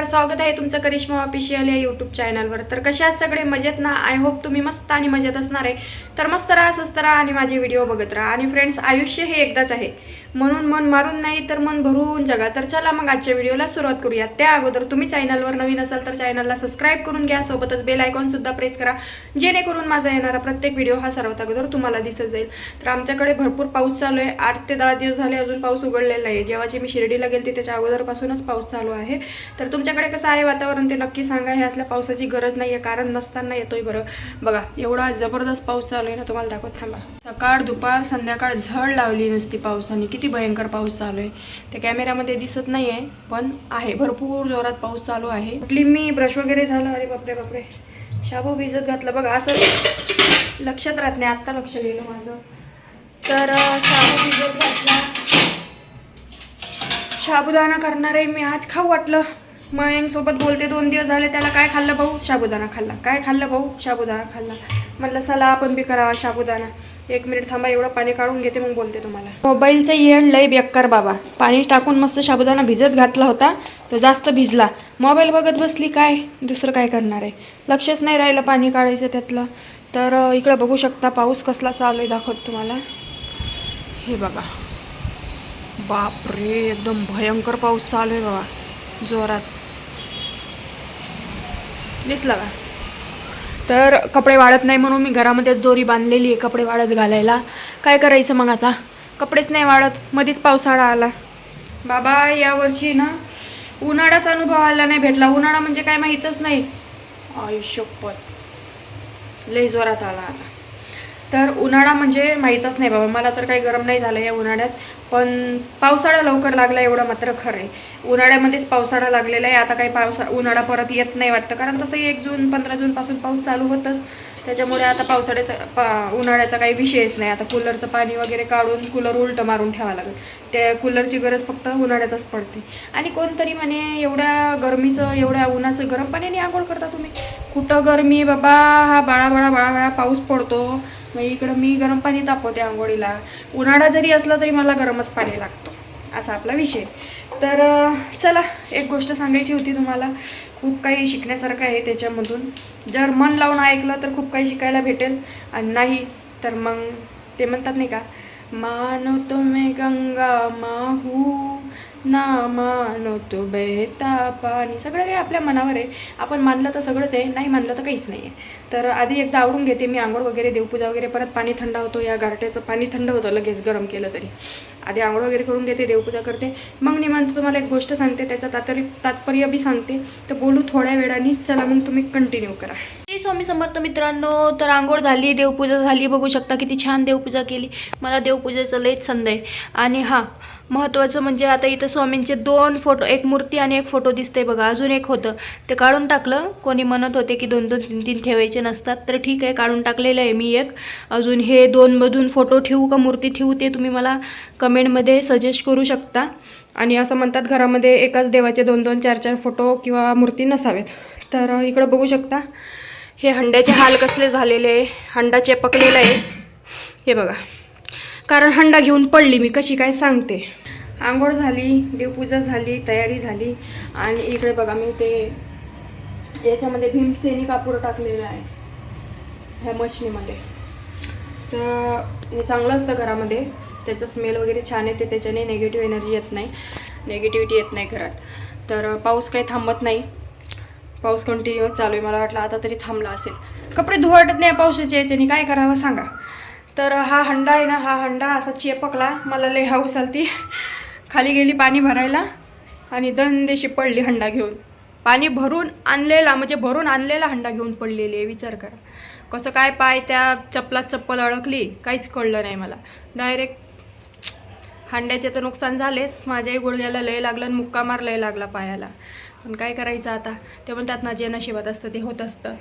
नमस्कार स्वागत आहे तुमचं करिश्मा ऑफिशियल या यूट्यूब चॅनलवर तर कशा आहात सगळे? मजेत ना? आय होप तुम्ही मस्त आणि मजेत असणार आहे. तर मस्त राहा स्वस्त राहा आणि माझे व्हिडिओ बघत राहा. आणि फ्रेंड्स आयुष्य हे एकदाच आहे. म्हणून मन मारून नाही तर मन भरून जगा. तर चला मग आजच्या व्हिडिओला सुरुवात करूया. त्या अगोदर तुम्ही चॅनलवर नवीन असाल तर चॅनलला सबस्क्राईब करून घ्या. सोबतच बेल आयकॉनसुद्धा प्रेस करा. जेणेकरून माझा येणारा प्रत्येक व्हिडिओ हा सर्वात अगोदर तुम्हाला दिसत जाईल. तर आमच्याकडे भरपूर पाऊस चालू आहे. आठ ते दहा दिवस झाले अजून पाऊस उघडलेला आहे जेव्हाची मी शिर्डीला गेली त्याच्या अगोदरपासूनच पाऊस चालू आहे. तर तुमच्या तुमच्याकडे कसं आहे वातावरण ते नक्की सांगा. हे असल्या पावसाची गरज नाही आहे कारण नसताना येतोय बरं. बघा एवढा जबरदस्त पाऊस चालू आहे ना तुम्हाला दाखवत थांबा. सकाळ दुपार संध्याकाळ झड लावली नुसती पावसाने. किती भयंकर पाऊस चालू आहे. ते कॅमेऱ्यामध्ये दिसत नाही आहे पण आहे. भरपूर जोरात पाऊस चालू आहे. म्हटली मी ब्रश वगैरे झालं. अरे बापरे बापरे. शाबू भिजत घातलं. बघा असं लक्षात राहत नाही. आत्ता लक्ष गेलं माझं. तर शाबू भिजत घातला. साबुदाणा करणार आहे मी. आज खाऊ वाटलं. मयंक सोबत बोलते दोन दिवस झाले त्याला काय खाल्लं भाऊ? साबुदाणा खाल्ला. काय खाल्लं भाऊ? साबुदाणा खाल्ला. म्हटलं चला आपण बी करावा साबुदाणा एक मिनिट थांबा एवढं पाणी काढून घेते मग बोलते तुम्हाला. मोबाईलचं येण लय बेक्कर बाबा. पाणी टाकून मस्त साबुदाणा भिजत घातला होता तो जास्त भिजला. मोबाईल बघत बसली काय? दुसरं काय करणार आहे? लक्षच नाही राहिलं पाणी काढायचं त्यातलं. तर इकडं बघू शकता पाऊस कसला चालू आहे दाखवत तुम्हाला. हे बघा बापरे एकदम भयंकर पाऊस चालू आहे बाबा. जोरात. दिसला का तर कपडे वाळत नाही म्हणून मी घरामध्ये दोरी बांधलेली आहे कपडे वाळत घालायला. काय करायचं मग आता? कपडेच नाही वाढत मध्येच पावसाळा आला. बाबा यावर्षी ना उन्हाळाच अनुभव आला नाही भेटला. उन्हाळा म्हणजे काय माहीतच नाही. आयुष्यपत लय जोरात आला आता. तर उन्हाळा म्हणजे माहीतच नाही बाबा. मला तर काही गरम नाही झालं या उन्हाळ्यात. पण पावसाळा लवकर लागला एवढं मात्र खरं आहे उन्हाळ्यामध्येच पावसाळा लागलेला आहे. आता काही पावसा उन्हाळा परत येत नाही वाटतं. कारण तसंही एक जून पंधरा जूनपासून पाऊस चालू होतच. त्याच्यामुळे आता पावसाळ्याचा पा उन्हाळ्याचा काही विषयच नाही. आता कूलरचं पाणी वगैरे काढून कूलर उलटं मारून ठेवावं लागेल. त्या कूलरची गरज फक्त उन्हाळ्यातच पडते. आणि कोणतरी म्हणे एवढ्या गरमीचं एवढ्या उन्हाचं गरम पाण्याने आंघोळ करता तुम्ही? कुठं गरमी? बाबा हा बाळा बाळा बाळा बाळा पाऊस पडतो. मग इकडं मी गरम पाणी तापवते आंघोळीला. उन्हाळा जरी असला तरी मला गरमच पाणी लागतो असा आपला विषय. तर चला एक गोष्ट सांगायची होती तुम्हाला. खूप काही शिकण्यासारखं आहे त्याच्यामधून. जर मन लावून ऐकलं तर खूप काही शिकायला भेटेल. आणि नाही तर मग ते म्हणतात नाही का मानो तुम्ही गंगा माहू ना मानो तो बेहता पाणी. सगळं काही आपल्या मनावर आहे. आपण मानलं तर सगळंच आहे. नाही मानलं तर काहीच नाही आहे. तर आधी एकदा आवरून घेते मी. आंघोळ वगैरे देवपूजा वगैरे परत पाणी थंड होतो. या गारट्याचं पाणी थंड होतं लगेच गरम केलं तरी. आधी आंघोळ वगैरे करून घेते देवपूजा करते. मग निमांत तुम्हाला एक गोष्ट सांगते. त्याचं तात्पर्य तात्पर्य बी सांगते. तर बोलू थोड्या वेळाने. चला मग तुम्ही कंटिन्यू करा. स्वामी समर्थ मित्रांनो तर आंघोळ झाली देवपूजा झाली. बघू शकता किती छान देवपूजा केली. मला देवपूजेचं लयच छंद आहे. आणि हां महत्त्वाचं म्हणजे आता इथं स्वामींचे दोन फोटो एक मूर्ती आणि एक फोटो दिसते बघा अजून एक होतं. ते काढून टाकलं. कोणी म्हणत होते की दोन दोन तीन तीन ठेवायचे नसतात. तर ठीक आहे काढून टाकलेलं आहे मी एक. अजून हे दोनमधून फोटो ठेवू का मूर्ती ठेवू ते तुम्ही मला कमेंटमध्ये सजेस्ट करू शकता. आणि असं म्हणतात घरामध्ये एकाच देवाचे दोन दोन चार चार फोटो किंवा मूर्ती नसावेत. तर इकडं बघू शकता. हे हंड्याचे हाल कसले झालेले आहे. हंडा चेपकलेला आहे. हे बघा. कारण हंडा घेऊन पडली मी कशी काय सांगते. आंघोळ झाली देवपूजा झाली तयारी झाली. आणि इकडे बघा मी ते याच्यामध्ये भीमसेनी कापूर टाकलेलं आहे ह्या मशनीमध्ये. तर हे चांगलं असतं घरामध्ये. त्याचं स्मेल वगैरे छान येते त्याच्याने नेगेटिव्ह एनर्जी येत नाही. नेगेटिव्हिटी येत नाही घरात. तर पाऊस काही थांबत नाही. पाऊस कंटिन्युअस चालू आहे. मला वाटलं आता तरी थांबला असेल. कपडे धुवाटत नाही पावसाच्या याच्याने काय करावं सांगा. तर हा हंडा आहे ना हा हंडा असा चेपकला. मला लय हाऊस आलती. खाली गेली पाणी भरायला आणि दंदेशी पडली हंडा घेऊन. पाणी भरून आणलेला म्हणजे भरून आणलेला हंडा घेऊन पडलेली आहे विचार करा. कसं काय पाय त्या चप्पलात चप्पल अडकली काहीच कळलं नाही मला. डायरेक्ट हांड्याचे तर नुकसान झालेच माझ्याही गुडघ्याला लय लागलं आणि मुक्का मार लय लागला पायाला. पण काय करायचं आता? ते म्हणतात ना जे नशिबात असतं ते होत असतं.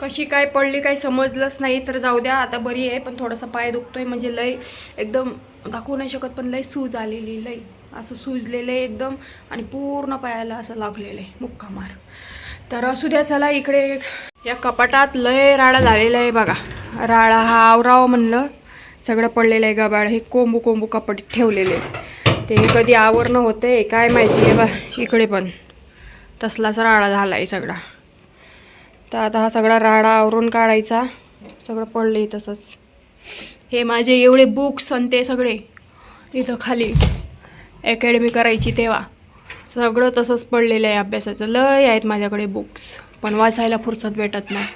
कशी काय पडली काही समजलंच नाही तर जाऊ द्या आता बरी आहे पण थोडासा पाय दुखतोय म्हणजे लय एकदम दाखवू नाही शकत पण लय सूज आलेली लय. असं सुजलेलं आहे एकदम आणि पूर्ण पायाला असं लागलेलं आहे मुक्का मार. तर असू द्या चला इकडे या कपाटात लय राडा झालेला आहे बघा. राळा हा आवराव म्हणलं. सगळं पडलेलं आहे गबाळ. हे कोंबू कोंबू कपाट ठेवलेले ते कधी आवरणं होतं आहे काय माहिती आहे बा इकडे पण तसलाच राडा झाला आहे सगळा. तर आता हा सगळा राडा आवरून काढायचा. सगळं पडलं आहे तसंच. हे माझे एवढे बुक्स आणि ते सगळे इथं खाली. अकॅडमी करायची तेव्हा. सगळं तसंच पडलेलं आहे अभ्यासाचं. लय आहेत माझ्याकडे बुक्स पण वाचायला फुरसत भेटत नाही.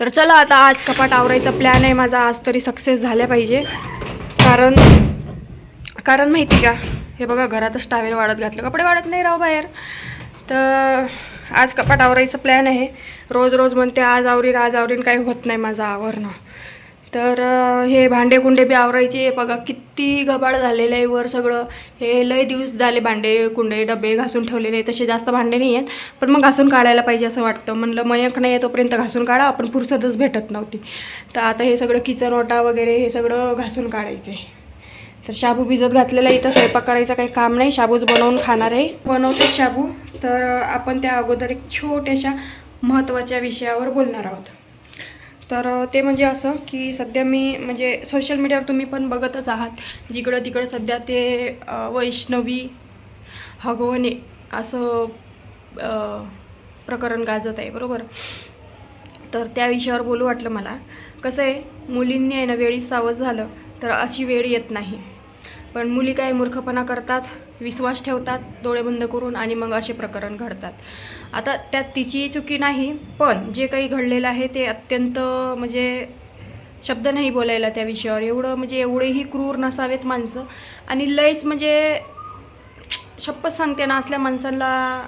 तर चला आता आज कपाट आवरायचा प्लॅन आहे. माझा आज तरी सक्सेस झाल्या पाहिजे. कारण कारण माहिती का? हे बघा घरातच टावेल वाढत घातलं. कपडे वाढत नाही राव बाहेर. तर आज कपाट आवरायचं प्लॅन आहे. रोज रोज म्हणते आज आवरीन आज आवरीन. काही होत नाही माझं आवरणं. तर हे भांडे कुंडे बी आवरायचे. बघा किती गबाळ झालेलं आहे वर सगळं. हे लय दिवस झाले भांडे कुंडे डबे घासून ठेवलेले तसे जास्त भांडे नाही आहेत. पण मग घासून काढायला पाहिजे असं वाटतं. म्हणलं मयक नाही आहे तोपर्यंत घासून काढा. आपण फुरसतच भेटत नव्हती. तर आता हे सगळं किचन ओटा वगैरे हे सगळं घासून काढायचे. तर शाबू भिजत घातलेला इथं स्वयंपाक करायचं काही काम नाही. शाबूच बनवून खाणार आहे. बनवते शाबू. तर आपण त्या अगोदर एक छोट्याशा महत्त्वाच्या विषयावर बोलणार आहोत. तर ते म्हणजे असं की सध्या मी म्हणजे सोशल मीडियावर तुम्ही पण बघतच आहात. जिकडं तिकडं सध्या ते वैष्णवी हगवणे असं प्रकरण गाजत आहे बरोबर? तर त्या विषयावर बोलू वाटलं मला. कसं आहे मुलींनी आहे ना वेळी सावध झालं तर अशी वेळ येत नाही. पण मुली काय मूर्खपणा करतात? विश्वास ठेवतात डोळे बंद करून आणि मग असे प्रकरण घडतात. आता त्यात तिची चुकी नाही पण जे काही घडलेलं आहे ते अत्यंत म्हणजे शब्द नाही बोलायला त्या विषयावर. एवढं म्हणजे एवढेही क्रूर नसावेत माणसं. आणि लयच म्हणजे शपथ सांगते ना असल्या माणसांना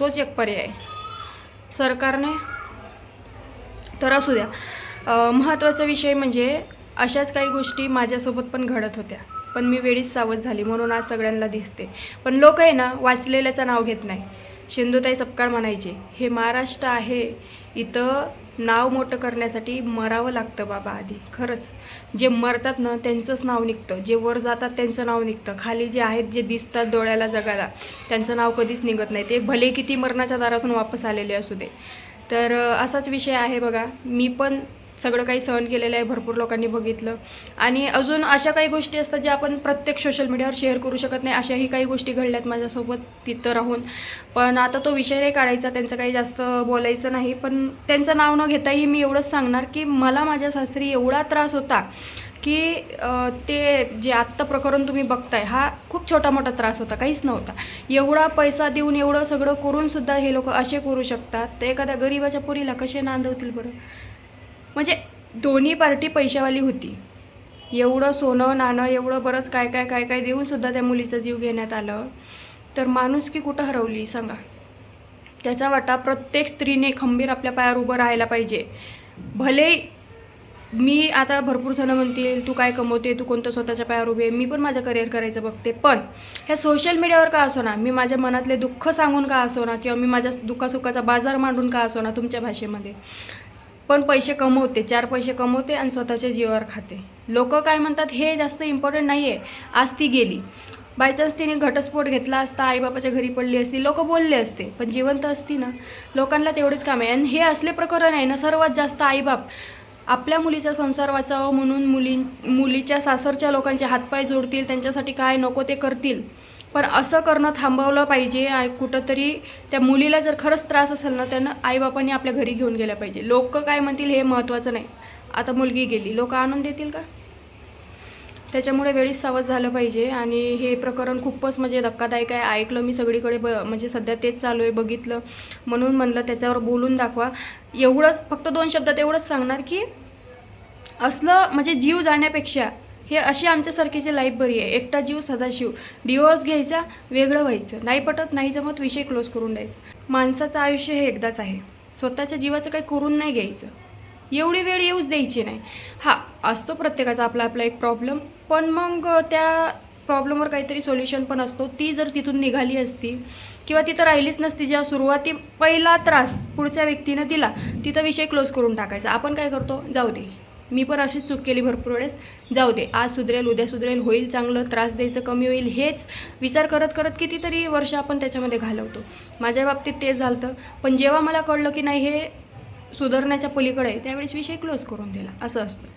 तोच एक पर्याय सरकारने तर असू द्या. महत्त्वाचा विषय म्हणजे अशाच काही गोष्टी माझ्यासोबत पण घडत होत्या. पण मी वेळीच सावध झाली म्हणून आज सगळ्यांना दिसते. पण लोक आहे ना वाचलेल्याचं नाव घेत नाही. शिंदुताई सपकाळ म्हणायचे हे महाराष्ट्र आहे इथं नाव मोठं करण्यासाठी मरावं लागतं बाबा आधी खरंच. जे मरतात ना त्यांचंच नाव निघतं. जे वर जातात त्यांचं नाव निघतं. खाली जे आहेत जे दिसतात डोळ्याला जगाला त्यांचं नाव कधीच निघत नाही. ते भले किती मरणाच्या दारातून वापस आलेले असू दे. तर असाच विषय आहे बघा. मी पण सगळं काही सहन केलेलं आहे भरपूर लोकांनी बघितलं. आणि अजून अशा काही गोष्टी असतात ज्या आपण प्रत्येक सोशल मीडियावर शेअर करू शकत नाही अशाही काही गोष्टी घडल्यात माझ्यासोबत तिथं राहून. पण आता तो विषय नाही काढायचा त्यांचं काही जास्त बोलायचं नाही. पण त्यांचं नाव न घेताही मी एवढंच सांगणार की मला माझ्या सासरी एवढा त्रास होता की ते जे आत्ता प्रकरण तुम्ही बघताय हा खूप छोटा मोठा त्रास होता काहीच नव्हता. एवढा पैसा देऊन एवढं सगळं करूनसुद्धा हे लोक असे करू शकतात. तर एखाद्या गरीबाच्या पुरीला कसे नांदवतील बरं? म्हणजे दोन्ही पार्टी पैशावाली होती. एवढं सोनं नाणं एवढं बरंच काय काय काय काय देऊनसुद्धा त्या मुलीचा जीव घेण्यात आलं. तर माणूस की कुठं हरवली सांगा. त्याचा वाटा प्रत्येक स्त्रीने खंबीर आपल्या पायावर उभं राहायला पाहिजे. भले मी आता भरपूर जणं म्हणतील तू काय कमवते तू कोणतं स्वतःच्या पायावर उभी आहे? मी पण माझं करिअर करायचं बघते. पण ह्या सोशल मीडियावर का असो ना मी माझ्या मनातले दुःख सांगून का असो ना किंवा मी माझ्या दुःखासुखाचा बाजार मांडून का असो ना तुमच्या भाषेमध्ये पण पैसे कमवते चार पैसे कमवते आणि स्वतःच्या जीवावर खाते. लोक काय म्हणतात हे जास्त इम्पॉर्टंट नाही आहे आज ती गेली. बायचान्स तिने घटस्फोट घेतला असता आईबापाच्या घरी पडली असती लोक बोलले असते पण जिवंत असती ना. लोकांना तेवढेच काम आहे. आणि हे असले प्रकरण आहे ना सर्वात जास्त आईबाप आपल्या मुलीचा संसार वाचावा म्हणून मुली मुलीच्या सासरच्या लोकांचे हातपाय जोडतील त्यांच्यासाठी काय नको ते करतील. पण असं करणं थांबवलं पाहिजे. आणि कुठंतरी त्या मुलीला जर खरंच त्रास असेल ना त्यानं आईबापांनी आपल्या घरी घेऊन गेल्या पाहिजे. लोक काय म्हणतील हे महत्त्वाचं नाही. आता मुलगी गेली. लोक आणून देतील का? त्याच्यामुळे वेळीच सावध झालं पाहिजे. आणि हे प्रकरण खूपच म्हणजे धक्कादायक आहे. ऐकलं मी सगळीकडे ब म्हणजे सध्या तेच चालू आहे बघितलं. म्हणून म्हणलं त्याच्यावर बोलून दाखवा. एवढंच फक्त दोन शब्दात एवढंच सांगणार की असलं म्हणजे जीव जाण्यापेक्षा हे अशी आमच्यासारखीची लाईफ बरी आहे एकटा जीव सदाशिव. डिवोर्स घ्यायचा वेगळं व्हायचं. नाही पटत नाही जमत विषय क्लोज करून द्यायचं. माणसाचं आयुष्य हे एकदाच आहे. स्वतःच्या जीवाचं काही करून नाही घ्यायचं. एवढी वेळ येऊच द्यायची नाही. हा असतो प्रत्येकाचा आपला आपला एक प्रॉब्लेम पण मग त्या प्रॉब्लेमवर काहीतरी सोल्युशन पण असतो. ती जर तिथून निघाली असती किंवा तिथं राहिलीच नसती जेव्हा सुरुवाती पहिला त्रास पुढच्या व्यक्तीनं दिला तिथं विषय क्लोज करून टाकायचा. आपण काय करतो? जाऊ दे. मी पण अशीच चूक केली भरपूर वेळेस. जाऊ दे आज सुधरेल उद्या सुधरेल होईल चांगलं त्रास द्यायचं कमी होईल हेच विचार करत करत कितीतरी वर्ष आपण त्याच्यामध्ये घालवतो. माझ्या बाबतीत तेच झालं पण जेव्हा मला कळलं की नाही हे सुधारण्याच्या पलीकडे आहे त्यावेळेस विषय क्लोज करून दिला. असं असतं.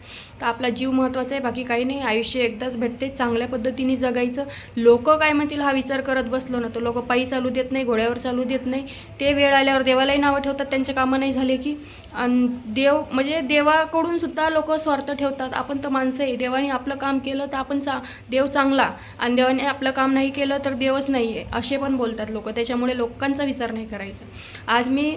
तर आपला जीव महत्त्वाचा आहे बाकी काही नाही. आयुष्य एकदाच भेटते चांगल्या पद्धतीने जगायचं. लोक काय म्हणतील हा विचार करत बसलो ना तर लोक पायी चालू देत नाही घोड्यावर चालू देत नाही. ते वेळ आल्यावर देवालाही नावं ठेवतात त्यांचे कामं नाही झाले की. आणि देव म्हणजे देवाकडून सुद्धा लोक स्वार्थ ठेवतात. आपण तर माणसं आहे. देवाने आपलं काम केलं तर आपण चा देव चांगला. आणि देवाने आपलं काम नाही केलं तर देवच नाही आहे असे पण बोलतात लोक. त्याच्यामुळे लोकांचा विचार नाही करायचा. आज मी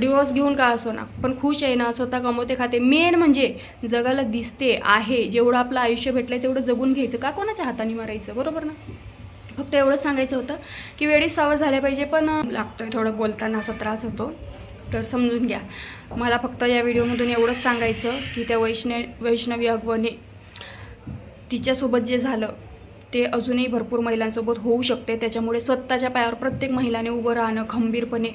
डिवोर्स घेऊन का असो ना पण खुश आहे ना स्वतः कमवते खाते. मेन म्हणजे जगाला दिसते आहे. जेवढं आपलं आयुष्य भेटलं तेवढं जगून घ्यायचं. का कोणाच्या हाताने मारायचं? बरोबर ना? फक्त एवढंच सांगायचं होतं की वेळी सावध झाल्या पाहिजे पण लागतोय थोडं बोलताना असा त्रास होतो. तर समजून घ्या. मला फक्त या व्हिडिओमधून एवढंच सांगायचं की त्या वैष्णव वैष्णवी अगवने तिच्यासोबत जे झालं ते अजूनही भरपूर महिलांसोबत होऊ शकते. त्याच्यामुळे स्वतःच्या पायावर प्रत्येक महिलाने उभं राहणं खंबीरपणे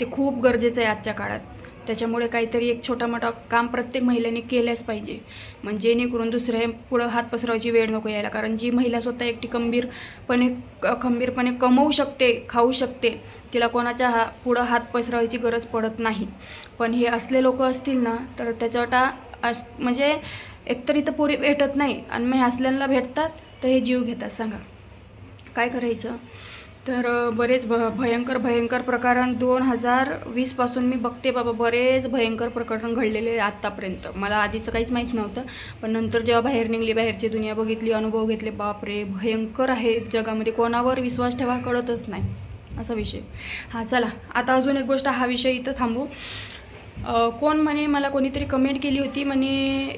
ते खूप गरजेचं आहे आजच्या काळात. त्याच्यामुळे काहीतरी एक छोटा मोठा काम प्रत्येक महिलेने केलंच पाहिजे. म्हणजे जेणेकरून दुसऱ्या पुढं हात पसरवायची वेळ नको यायला. कारण जी महिला स्वतः एकटी खंबीरपणे क- खंबीरपणे कमवू शकते खाऊ शकते तिला कोणाच्या हा पुढं हात पसरवायची गरज पडत नाही. पण हे असले लोक असतील ना तर त्याच्यावटा अस म्हणजे एकतर इथं पोरी भेटत नाही. आणि मग हे असल्यांना भेटतात तर हे जीव घेतात. सांगा. काय करायचं? तर बरेच भ भयंकर भयंकर प्रकरण दोन हजार वीसपासून मी बघते बाबा बरेच भयंकर प्रकरण घडलेले आत्तापर्यंत. मला आधीचं काहीच माहीत नव्हतं पण नंतर जेव्हा बाहेर निघली बाहेरची दुनिया बघितली अनुभव घेतले बापरे भयंकर आहे जगामध्ये. कोणावर विश्वास ठेवा कळतच नाही असा विषय. हा चला आता अजून एक गोष्ट हा विषय इथं थांबू. कोण म्हणे मला कोणीतरी कमेंट केली होती म्हणे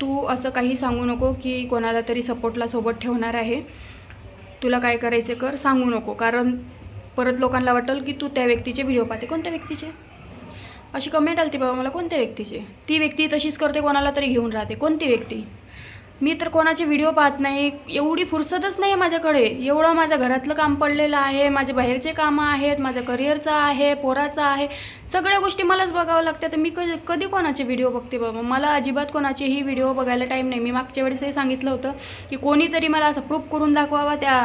तू असं काही सांगू नको की कोणाला तरी सपोर्टला सोबत ठेवणार आहे. तुला काय करायचं कर सांगू नको. कारण परत लोकांना वाटेल की तू त्या व्यक्तीचे व्हिडिओ पाहते. कोणत्या व्यक्तीचे? अशी कमेंट आली बाबा मला कोणत्या व्यक्तीचे? ती व्यक्ती तशीच करते कोणाला तरी घेऊन राहते. कोणती व्यक्ती? मी तर कोणाचे व्हिडिओ पाहत नाही एवढी फुरसतच नाही आहे माझ्याकडे. एवढं माझ्या घरातलं काम पडलेलं आहे माझे बाहेरचे कामं आहेत माझ्या करिअरचं आहे पोराचं आहे. सगळ्या गोष्टी मलाच बघावं लागतात. तर मी कधी कधी कोणाचे व्हिडिओ बघते बाबा? मला अजिबात कोणाचेही व्हिडिओ बघायला टाईम नाही. मी मागच्या वेळेसही सांगितलं होतं की कोणीतरी मला असं प्रूफ करून दाखवावा त्या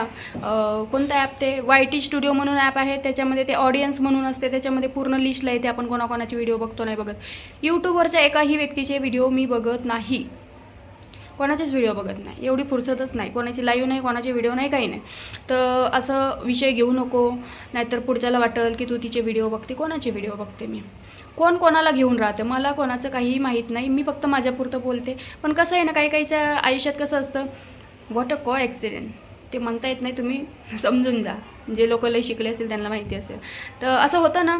कोणतं ॲप ते? वाय टी स्टुडिओ म्हणून ॲप आहे. त्याच्यामध्ये ते ऑडियन्स म्हणून असते. त्याच्यामध्ये पूर्ण लिस्टला येते आपण कोणाकोणाचे व्हिडिओ बघतो नाही बघत. यूट्यूबवरच्या एकाही व्यक्तीचे व्हिडिओ मी बघत नाही. कोणाचेच व्हिडिओ बघत नाही. एवढी फुरसतच नाही. कोणाची लाईव्ह नाही कोणाचे व्हिडिओ नाही काही नाही. तर असं विषय घेऊ नको. नाहीतर पुढच्याला वाटेल की तू तिचे व्हिडिओ बघते. कोणाचे व्हिडिओ बघते मी? कोण कोणाला घेऊन राहते? मला कोणाचं काहीही माहीत नाही. मी फक्त माझ्यापुरतं बोलते. पण कसं आहे ना काही काहीच्या आयुष्यात कसं असतं? वॉट अ कॉ ॲक्सिडेंट ते म्हणता येत नाही तुम्ही समजून जा. जे लोक लई शिकले असतील त्यांना माहिती असेल. तर असं होतं ना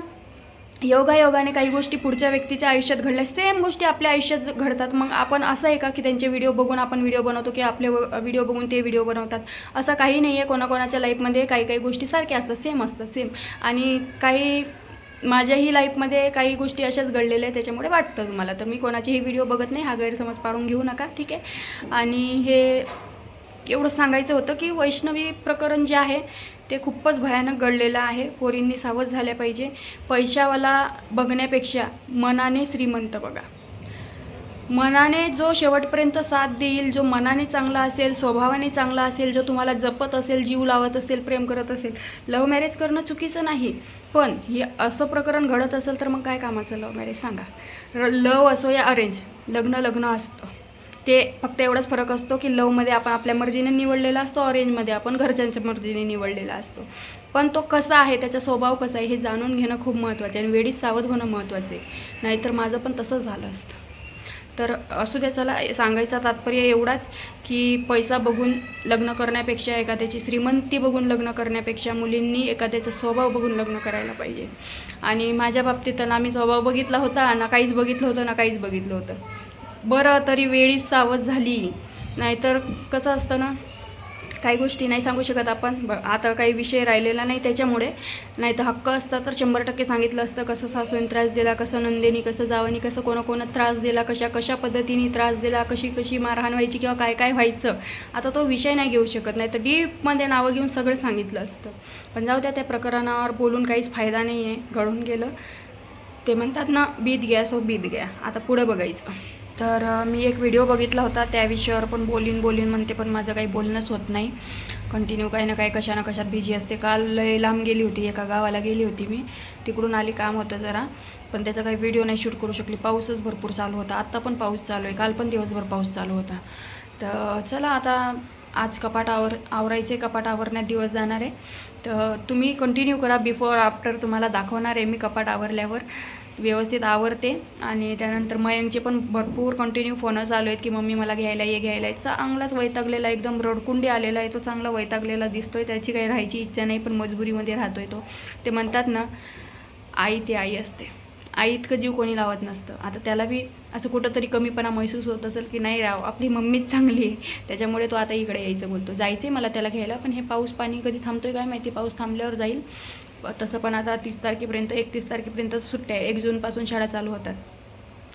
योगायोगाने काही गोष्टी पुढच्या व्यक्तीच्या आयुष्यात घडल्या सेम गोष्टी आपल्या आयुष्यात घडतात. मग आपण असं आहे का की त्यांचे व्हिडिओ बघून आपण व्हिडिओ बनवतो की आपले व्हिडिओ बघून ते व्हिडिओ बनवतात? असं काही नाही आहे कोणाकोणाच्या लाईफमध्ये काही काही गोष्टी सारख्या असतात. सेम असतात. सेम आणि काही माझ्याही लाईफमध्ये काही गोष्टी अशाच घडलेल्या आहेत त्याच्यामुळे वाटतं तुम्हाला. तर मी कोणाचेही व्हिडिओ बघत नाही. हा गैरसमज पाडून घेऊ नका. ठीक आहे? आणि हे एवढं सांगायचं होतं की वैष्णवी प्रकरण जे आहे ते खूपच भयानक घडलेलं आहे. पोरींनी सावध झाल्या पाहिजे. पैशावाला बघण्यापेक्षा मनाने श्रीमंत बघा. मनाने जो शेवटपर्यंत साथ देईल जो मनाने चांगला असेल स्वभावाने चांगला असेल जो तुम्हाला जपत असेल जीव लावत असेल प्रेम करत असेल लव्ह मॅरेज करणं चुकीचं नाही. पण हे असं प्रकरण घडत असेल तर मग काय कामाचं लव्ह मॅरेज सांगा? लव असो या अरेंज लग्न लग्न असतं. ते फक्त एवढाच फरक असतो की लवमध्ये आपण आपल्या मर्जीने निवडलेला असतो ऑरेंजमध्ये आपण घरच्यांच्या मर्जीने निवडलेला असतो. पण तो कसा आहे त्याचा स्वभाव कसा आहे हे जाणून घेणं खूप महत्त्वाचं आहे आणि वेळीच सावध होणं महत्त्वाचं आहे. नाहीतर माझं पण तसंच झालं असतं. तर असू द्या चला सांगायचा तात्पर्य एवढाच की पैसा बघून लग्न करण्यापेक्षा एखाद्याची श्रीमंती बघून लग्न करण्यापेक्षा मुलींनी एखाद्याचा स्वभाव बघून लग्न करायला पाहिजे. आणि माझ्या बाबतीत ना मी स्वभाव बघितला होता ना काहीच बघितलं होतं ना काहीच बघितलं होतं. बरं तरी वेळीच सावध झाली. नाहीतर कसं असतं ना काही गोष्टी नाही सांगू शकत आपण. ब आता काही विषय राहिलेला नाही त्याच्यामुळे. नाही तर हक्क असता तर शंभर टक्के सांगितलं असतं कसं सासून त्रास दिला कसं नंदेनी कसं जावानी कसं कोणाकोणं त्रास दिला कशा कशा पद्धतीने त्रास दिला कशी कशी मारहाण व्हायची किंवा काय काय व्हायचं. आता तो विषय नाही घेऊ शकत. नाही तर डीपमध्ये नावं घेऊन सगळं सांगितलं असतं. पण जाऊ द्या त्या प्रकरणावर बोलून काहीच फायदा नाही आहे घडून गेलं. ते म्हणतात ना बीत गया सो बीत गया. आता पुढं बघायचं. तर मी एक व्हिडिओ बघितला होता त्या विषयावर पण बोलीन बोलीन म्हणते पण माझं काही बोलणंच होत नाही. कंटिन्यू काही ना काही कशा ना कशात बिझी असते. काल लय लांब गेली होती एका गावाला गेली होती मी. तिकडून आली काम होतं जरा पण त्याचा काही व्हिडिओ नाही शूट करू शकली. पाऊसच भरपूर चालू होता. आत्ता पण पाऊस चालू आहे. काल पण दिवसभर पाऊस चालू होता. तर चला आता आज कपाट आवर आवरायचे कपाट आवरण्यात दिवस जाणार आहे. तर तुम्ही कंटिन्यू करा. बिफोर आफ्टर तुम्हाला दाखवणार आहे मी कपाट आवरल्यावर. व्यवस्थित आवरते आणि त्यानंतर मयंकचे पण भरपूर कंटिन्यू फोनच चालू आहेत की मम्मी मला घ्यायला ये घ्यायला आहे चांगलाच वैतागलेला एकदम रडकुंडी आलेला आहे. तो चांगला वैतागलेला दिसतोय. त्याची काही राहायची इच्छा नाही पण मजबुरीमध्ये राहतोय तो. ते म्हणतात ना आई ती आई असते. आई इतकं जीव कोणी लावत नसतं. आता त्याला बी असं कुठंतरी कमीपणा महसूस होत असेल की नाही राव आपली मम्मीच चांगली आहे. त्याच्यामुळे तो आता इकडे यायचं बोलतो. जायचं आहे मला त्याला घ्यायला पण हे पाऊस पाणी कधी थांबतोय काय माहिती? पाऊस थांबल्यावर जाईल. तसं पण आता तीस तारखेपर्यंत एकतीस तारखेपर्यंत सुट्ट्या आहे. एक जूनपासून शाळा चालू होतात.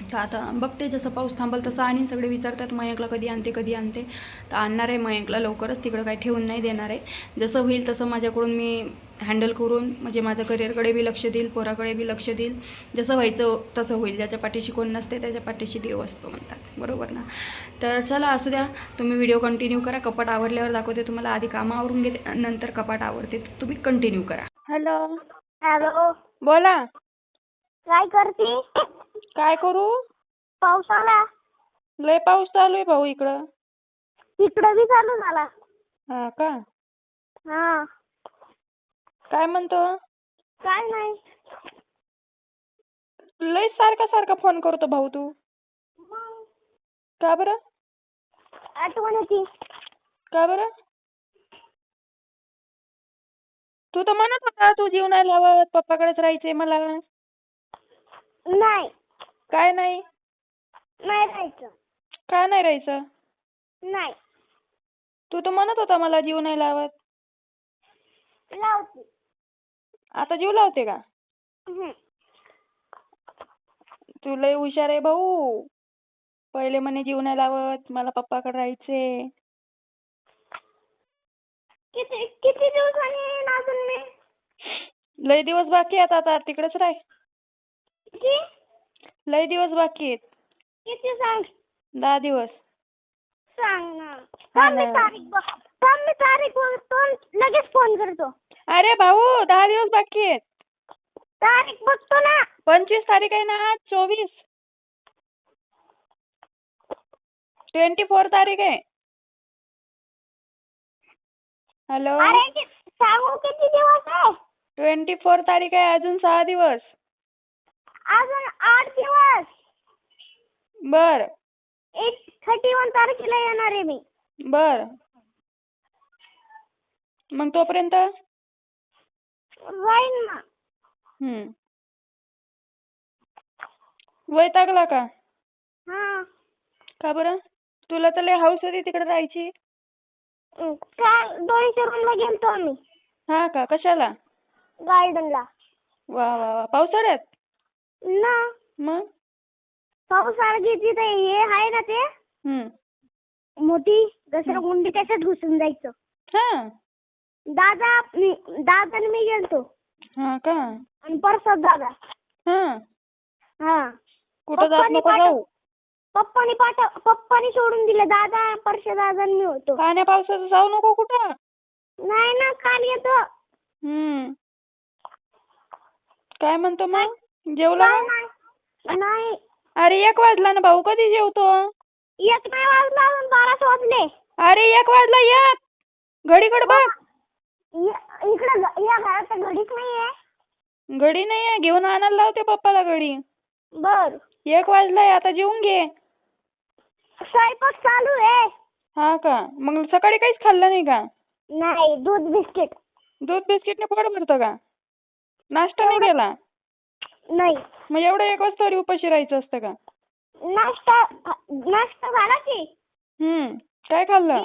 तर आता बघते जसं पाऊस थांबल तसं आणि सगळे विचारतात मयंकला कधी आणते कधी आणते. तर आणणार आहे मयंकला लवकरच तिकडं काही ठेवून नाही देणार आहे. जसं होईल तसं माझ्याकडून मी हँडल करून म्हणजे माझ्या करिअरकडे बी लक्ष देईल पोराकडे बी लक्ष देईल. जसं व्हायचं तसं होईल ज्याच्या पाठीशी कोण नसते त्याच्या पाठीशी देव असतो म्हणतात. बरोबर ना? तर चला असू द्या. तुम्ही व्हिडिओ कंटिन्यू करा. कपाट आवरल्यावर दाखवते तुम्हाला. आधी कामं आवरून घेते नंतर कपाट आवरते. तर तुम्ही कंटिन्यू करा. हॅलो हॅलो बोला. काय करते? काय करू? पाऊस आला. लय पाऊस चालू आहे भाऊ इकडं. इकडं बी चालू झाला. हा का? हा. काय म्हणतो? काय नाही. लय सारखा सारखा फोन करतो भाऊ तू. मग? का बरं? आठवण येते. का बरं? तू तर म्हणत होता तू जीव नाही लावत पप्पाकडेच राहायचंय मला. नाही. काय नाही. नाही राहायचं. का नाही राहायचं? नाही. तू तर म्हणत होता मला जीव नाही लावत. लावते. आता जीव लावते का? हम्म. तू लय हुशार आहे भाऊ. पहिले म्हणे जीव नाही लावत मला पप्पाकडे राहायचे किती किती दिवसांनी येईन अजून मी? लय दिवस बाकी आहेत आता तिकडेच राह. किती लय दिवस बाकी आहेत. किती सांग? दहा दिवस. सांग ना. थांब मी. तारीख बघ. थांब मी तारीख बघतो लगेच फोन करतो. अरे भाऊ दहा दिवस बाकी आहेत. तारीख बघतो ना. पंचवीस तारीख आहे ना आज चोवीस. ट्वेंटी फोर तारीख आहे. हॅलो. अरे सांगू किती दिवस आहे? ट्वेंटी फोर तारीख आहे अजून सहा दिवस. अजून आठ दिवस. बर. एक थर्टी वन तारखेला येणार आहे मी. बर. मग तोपर्यंत? राहीन ना. हम्म. वैतागला का? हा. का बरं? तुला तर लय हौस होती तिकडे राहायची. काल दोनशे रूमला गेलतो आम्ही. हा का? कशाला? गार्डनला वा वा वा. पावसाळ्यात? ना मग? पावसाळ्यात तिथे हे आहे ना ते? हम्म. मोठी घसरगुंडी त्याच्यात घुसून जायचं? हा. दादा मी- दादा आणि मी गेलतो. हा का? आणि परसाद दादा. हा. हा. कुठं जात पप्पानी नको पाठव- जाऊ. पप्पानी पाठव पप्पानी सोडून दिलं. दादा परशा दादा आणि मी होतो. पाण्या पावसाचं जाऊ नको कुठं? नाही ना काल येतो. हम्म. काय म्हणतो मग? जेवला काय? नाही नाही. अरे एक वाजला ना भाऊ कधी जेवतो? एक नाही वाजला अजून बाराच वाजले. अरे एक वाजला एक. घडीकडे बघ. इ- इकडं घ- या घरात तर घडीच नाहीये. घडी नाही आहे घेऊन आणायला लावते पप्पाला घडी. बर. एक वाजलाय आता जेवून घे. स्वयंपाक चालू आहे. हा का? मग सकाळी काहीच खाल्लं नाही का? नाही दूध बिस्किट. दूध बिस्किटने पोट भरतं का? नाश्ता नाही केला? नाही. मग एवढं एक वाजता तरी उपाशी राहायचं असतं का? नाश्ता नाश्ता झाला की. हम्म. काय खाल्लं?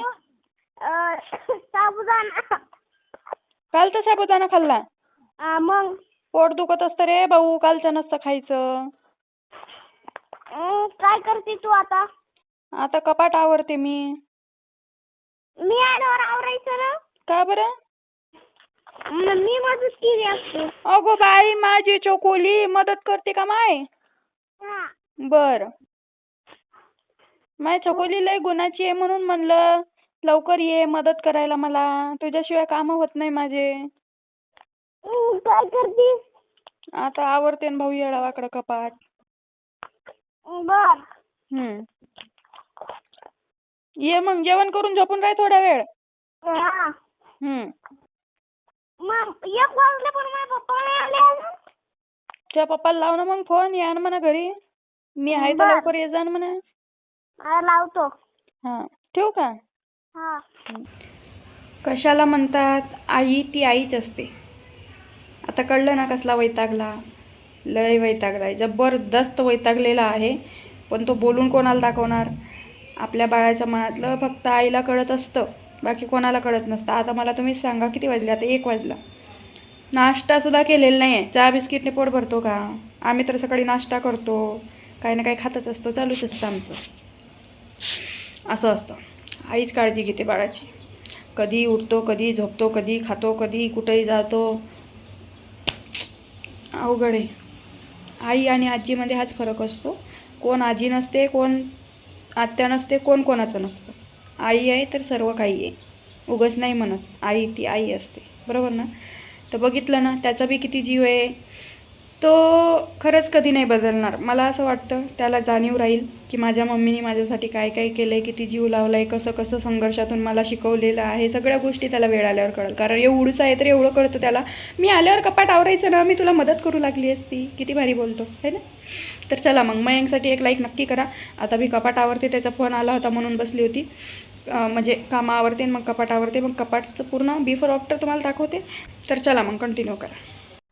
अं, साबुदाणा. कालचा साबुदाणा खाल्ला? मग. पोट दुखत असतं रे भाऊ कालचं नसतं खायचं. अं, काय करते तू आता? आता कपाट आवरते मी. मी आल्यावर आवरायचं ना? का बरं? म- मदत केली असते. अगो बाई माझी चोकोली मदत करते का माय? हा. बर. माय छकोली लय गुणाची आहे म्हणून म्हणलं लवकर ये मदत करायला मला. तुझ्याशिवाय कामं होत नाही माझे. काय आता आवरते न भाऊ येडावाकडं कपाट. बर. हम्म. ये मग जेवण करून झोपून राह थोडा वेळ. हा. हम्म. एक वाजले पण माझे पप्पा नाही आले अजून. तुझ्या पप्पाला लाव ना मग फोन या ना म्हणा घरी. मी आहे तर बरं. लवकर ये जा ना म्हणा. लावतो. हा ठेवू का? हा. कशाला म्हणतात आई ती आईच असते. आता कळलं ना कसला वैतागला. लय वैतागलाय जबरदस्त वैतागलेला आहे. पण तो बोलून कोणाला दाखवणार? आपल्या बाळाच्या मनातलं फक्त आईला कळत असतं. बाकी कोणाला कळत नसतं. आता मला तुम्हीच सांगा किती वाजले? आता एक वाजला. नाश्तासुद्धा केलेला नाही आहे चहा बिस्किटने पोट भरतो का? आम्ही तर सकाळी नाश्ता करतो. काही ना काही खातच असतो. चालूच असतं आमचं. असं असतं. आईच काळजी घेते बाळाची. कधी उठतो कधी झोपतो कधी खातो कधी कुठेही जातो. अवघड आहे. आई आणि आजीमध्ये हाच फरक असतो. कोण आजी नसते कोण आत्या नसते कोण कोणाचं नसतं. आई आहे तर सर्व काही आहे. उगच नाही म्हणत. आई ती आई असते. बरोबर ना? तर बघितलं ना त्याचा बी किती जीव आहे? तो खरंच कधी नाही बदलणार. मला असं वाटतं त्याला जाणीव राहील की माझ्या मम्मीने माझ्यासाठी काय काय केलं आहे किती जीव लावला आहे कसं कसं संघर्षातून मला शिकवलेलं आहे. सगळ्या गोष्टी त्याला वेळ आल्यावर कळेल. कारण एवढंच आहे तर एवढं कळतं त्याला. मी आल्यावर कपाट आवरायचं ना मी तुला मदत करू लागली असती. किती भारी बोलतो है ना? तर चला मग मयंकसाठी एक लाईक नक्की करा. आता मी कपाट आवरते त्याचा फोन आला होता म्हणून बसली होती. म्हणजे कामं आवरते मग कपाट आवरते मग कपाटचं पूर्ण बिफोर आफ्टर तुम्हाला दाखवते. तर चला मग कंटिन्यू करा.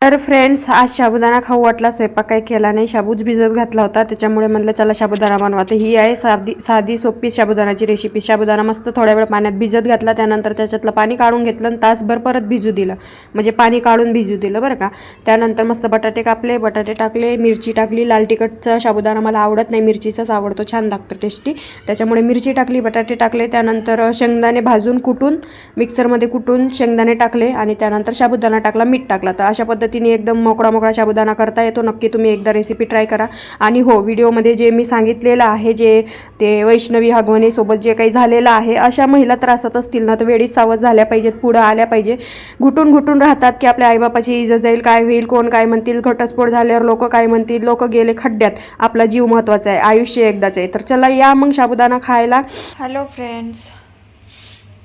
तर फ्रेंड्स आज साबुदाणा खाऊ वाटला स्वयंपाक काही केला नाही. शाबूच भिजत घातला होता. त्याच्यामुळे म्हटलं चला साबुदाणा बनवा तर ही आहे साधी साधी सोपी साबुदाणाची रेसिपी साबुदाणा मस्त थोड्या वेळ पाण्यात भिजत घातला. त्यानंतर त्याच्यातलं पाणी काढून घेतलं आणि तासभर परत भिजू दिलं. म्हणजे पाणी काढून भिजू दिलं बरं का? त्यानंतर मस्त बटाटे कापले. बटाटे टाकले मिरची टाकली. लाल तिखटचा साबुदाणा मला आवडत नाही. मिरचीचाच आवडतो. छान लागतो टेस्टी त्याच्यामुळे मिरची टाकली बटाटे टाकले. त्यानंतर शेंगदाणे भाजून कुटून मिक्सरमध्ये कुटून शेंगदाणे टाकले आणि त्यानंतर साबुदाणा टाकला मीठ टाकला. तर अशा पद्धतीने एकदम मोकळा मोकळा साबुदाणा करता येतो. नक्की तुम्ही एकदा रेसिपी ट्राय करा. आणि हो व्हिडिओमध्ये जे मी सांगितलेलं आहे जे ते वैष्णवी हगवणेसोबत जे काही झालेलं आहे अशा महिला त्रासात असतील ना तर वेळीच सावध झाल्या पाहिजेत पुढं आल्या पाहिजे. घुटून घुटून राहतात की आपल्या आईबापाची इजा जाईल काय होईल कोण काय म्हणतील घटस्फोट झाल्यावर लोक काय म्हणतील लोक गेले खड्ड्यात. आपला जीव महत्त्वाचा आहे आयुष्य एकदाच आहे. तर चला या मग साबुदाणा खायला. हॅलो फ्रेंड्स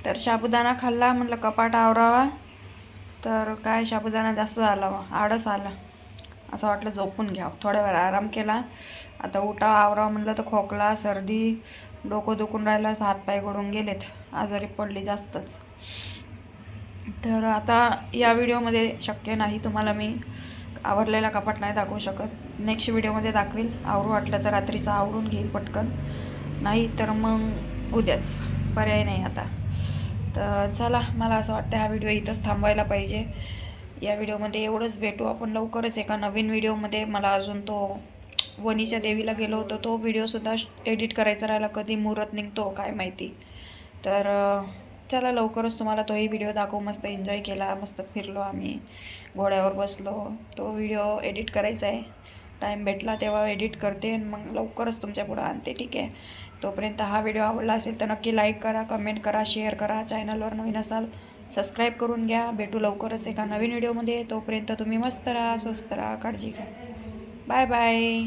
तर साबुदाणा खाल्ला म्हटलं कपाट आवरावा. तर काय साबुदाणा जास्त झाला आडस आला. असं वाटलं झोपून घ्यावं थोड्या वेळ आराम केला. आता उठा आवराव म्हटलं तर खोकला सर्दी डोकं दुखून राहिलं हातपाय गळून गेलेत. आजारी पडली जास्तच. तर आता या व्हिडिओमध्ये शक्य नाही तुम्हाला मी आवरलेला कपाट नाही दाखवू शकत. नेक्स्ट व्हिडिओमध्ये दाखवेल. आवरू वाटलं तर रात्रीचं आवरून घेईल पटकन. नाही तर मग उद्याच. पर्याय नाही आता. तर चला मला असं वाटतं हा व्हिडिओ इथंच थांबवायला पाहिजे. या व्हिडिओमध्ये एवढंच भेटू आपण लवकरच एका नवीन व्हिडिओमध्ये मला अजून तो वनीच्या देवीला गेलो होतो तो व्हिडिओसुद्धा एडिट करायचा राहिला. कधी मुहूर्त निघतो काय माहिती. तर चला लवकरच तुम्हाला तोही व्हिडिओ दाखवू. मस्त एन्जॉय केला मस्त फिरलो आम्ही. घोड्यावर बसलो. तो व्हिडिओ एडिट करायचा आहे. टाईम भेटला तेव्हा एडिट करते आणि मग लवकरच तुमच्या पुढं आणते ठीक आहे. तोपर्यंत हा व्हिडिओ आवडला असेल तर नक्की लाईक करा कमेंट करा शेअर करा. चॅनलवर नवीन असाल सबस्क्राईब करून घ्या. भेटू लवकरच एका नवीन व्हिडिओमध्ये. तोपर्यंत तुम्ही मस्त राहा स्वस्त राहा काळजी घ्या. Bye bye.